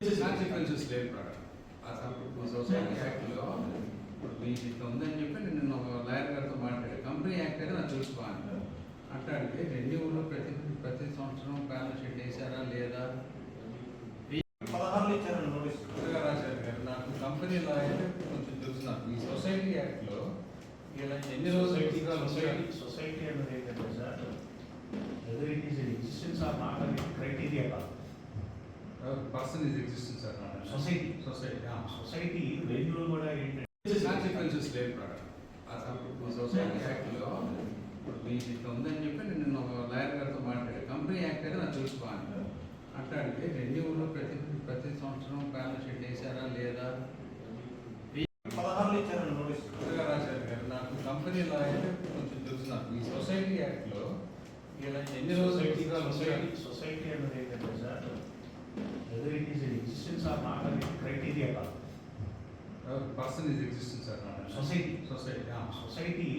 Consequences లేదు madam అసలు society యాక్ట్లో ఇప్పుడు మీకు ఇంత ఉందని చెప్పి నేను ఒక లాయర్ గారితో మాట్లాడాను కంపెనీ యాక్ట్ అయితే నాకు చూసుకోవాలి. అట్లాంటి రెన్యూలో ప్రతి ప్రతి సంవత్సరం బ్యాలెన్స్ షీట్ వేసారా లేదా? పదహారులో ఇచ్చారండి నోటీస్. రాశారు గారు నాకు కంపెనీ లా అయితే కొంచెం తెలుసు నాకు. ఈ సొసైటీ యాక్ట్లో ఇలా ఎన్ని రోజులు society? Society person is existence sir society society society renewal కూడా ఏంటంటే కాన్సిక్వెన్సెస్ లేదు మేడం అసలు సొసైటీ యాక్ట్లో ఇప్పుడు మీకు ఇంత ఉందని చెప్పి నేను ఒక లాయర్ గారితో మాట్లాడాను కంపెనీ యాక్ట్ అయితే నాకు చూసుకోవాలి అట్లాంటి రెన్యూలో ప్రతి ప్రతి సంవత్సరం బ్యాలెన్స్ షీట్ వేసారా లేదా? పదహారులో నోటీస్. కొత్తగా రాశారు గారు నాకు కంపెనీ లా అయితే కొంచెం తెలుసు నాకు. ఈ సొసైటీ యాక్ట్లో ఇలా ఎన్ని రోజులు సొసైటీ? సొసైటీ అన్నది ఏంటంటే అనే క్రైటీరియా కాదు person is existence sir society society